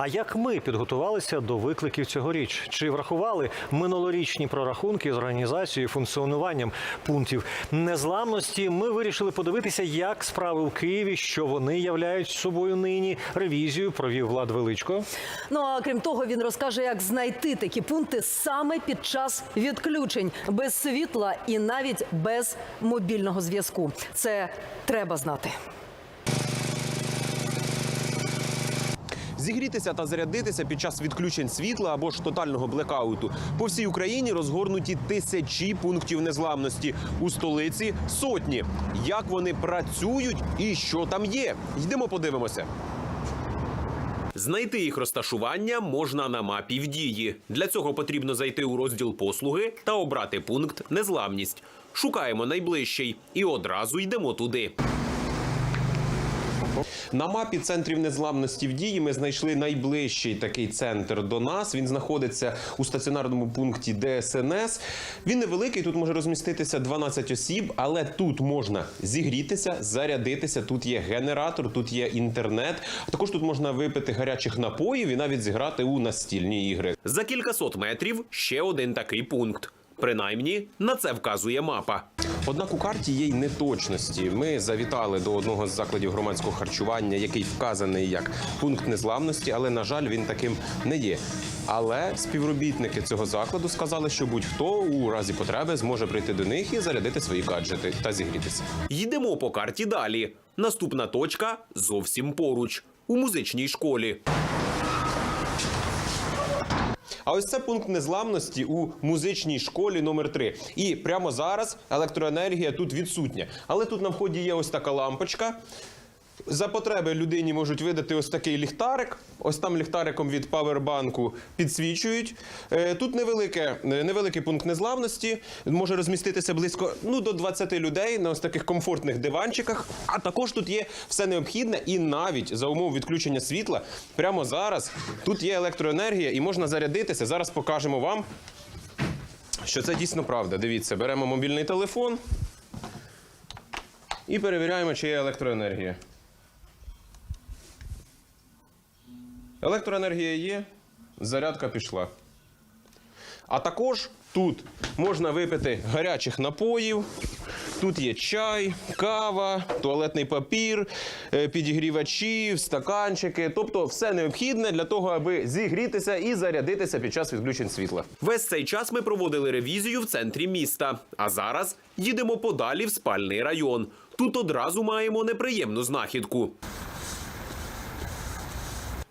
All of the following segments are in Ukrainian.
А як ми підготувалися до викликів цьогоріч? Чи врахували минулорічні прорахунки з організацією і функціонуванням пунктів незламності? Ми вирішили подивитися, як справи у Києві, що вони являють собою нині. Ревізію провів Влад Величко. Ну а крім того, він розкаже, як знайти такі пункти саме під час відключень без світла і навіть без мобільного зв'язку. Це треба знати. Зігрітися та зарядитися під час відключень світла або ж тотального блекауту. По всій Україні розгорнуті тисячі пунктів незламності. У столиці сотні. Як вони працюють і що там є? Йдемо подивимося. Знайти їх розташування можна на мапі в дії. Для цього потрібно зайти у розділ послуги та обрати пункт незламність. Шукаємо найближчий і одразу йдемо туди. На мапі центрів незламності в дії ми знайшли найближчий такий центр до нас. Він знаходиться у стаціонарному пункті ДСНС. Він невеликий, тут може розміститися 12 осіб, але тут можна зігрітися, зарядитися. Тут є генератор, тут є інтернет. Також тут можна випити гарячих напоїв і навіть зіграти у настільні ігри. За кількасот метрів ще один такий пункт. Принаймні на це вказує мапа. Однак у карті є й неточності. Ми завітали до одного з закладів громадського харчування, який вказаний як пункт незламності, але на жаль, він таким не є. Але співробітники цього закладу сказали, що будь-хто у разі потреби зможе прийти до них і зарядити свої гаджети та зігрітися. Йдемо по карті далі. Наступна точка зовсім поруч у музичній школі. А ось це пункт незламності у музичній школі номер 3 І прямо зараз електроенергія тут відсутня. Але тут на вході є ось така лампочка. За потреби людині можуть видати ось такий ліхтарик. Ось там ліхтариком від павербанку підсвічують. Е, Тут невелике, е, невеликий пункт незламності. Може розміститися близько ну, до 20 людей на ось таких комфортних диванчиках. А також тут є все необхідне, і навіть за умов відключення світла, прямо зараз тут є електроенергія і можна зарядитися. Зараз покажемо вам, що це дійсно правда. Дивіться, беремо мобільний телефон і перевіряємо, чи є електроенергія. Електроенергія є, зарядка пішла. А також тут можна випити гарячих напоїв. Тут є чай, кава, туалетний папір, е, підігрівачі, стаканчики, тобто все необхідне для того, аби зігрітися і зарядитися під час відключень світла. Весь цей час ми проводили ревізію в центрі міста. А зараз їдемо подалі в спальний район. Тут одразу маємо неприємну знахідку.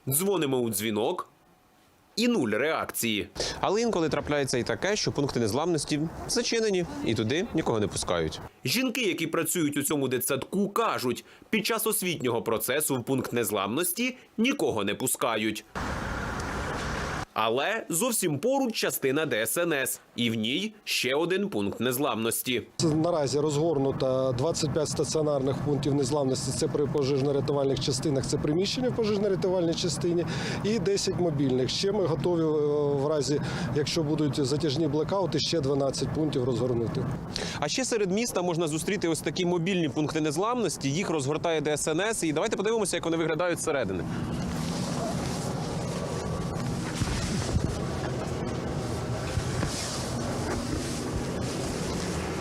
Дзвонимо у дзвінок. І нуль реакції. Але інколи трапляється і таке, що пункти незламності зачинені, і туди нікого не пускають. Жінки, які працюють у цьому дитсадку, кажуть, під час освітнього процесу в пункт незламності нікого не пускають. Але зовсім поруч частина ДСНС, і в ній ще один пункт незламності. Наразі розгорнуто 25 стаціонарних пунктів незламності. Це при пожежно-рятувальних частинах, це приміщення в пожежно-рятувальній частині, і 10 мобільних. Ще ми готові е, в разі, якщо будуть затяжні блекаути, ще 12 пунктів розгорнути. А ще серед міста можна зустріти ось такі мобільні пункти незламності. Їх розгортає ДСНС. І давайте подивимося, як вони виглядають зсередини.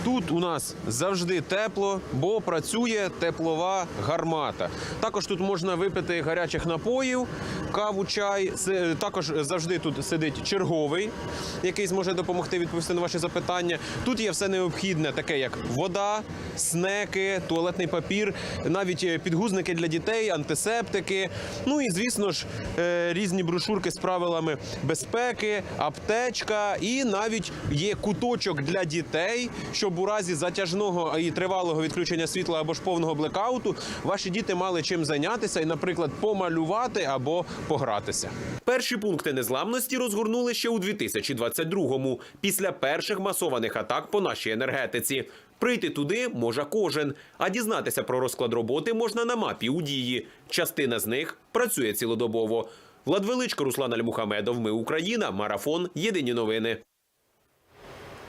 Тут у нас завжди тепло, бо працює теплова гармата. Також тут можна випити гарячих напоїв, каву, чай. Також завжди тут сидить черговий, який зможе допомогти відповісти на ваші запитання. Тут є все необхідне, таке як вода, снеки, туалетний папір, навіть е, підгузники для дітей, антисептики. Ну і звісно ж е, різні брошурки з правилами безпеки, аптечка, і навіть є куточок для дітей, щоб у разі затяжного і тривалого відключення світла або ж повного блекауту ваші діти мали чим зайнятися і, наприклад, помалювати або погратися. Перші пункти незламності розгорнули ще у 2022-му, після перших масованих атак по нашій енергетиці. Прийти туди може кожен, а дізнатися про розклад роботи можна на мапі у дії. Частина з них працює цілодобово. Влад Величко, Руслан Альмухамедов. Ми Україна. Марафон. Єдині новини.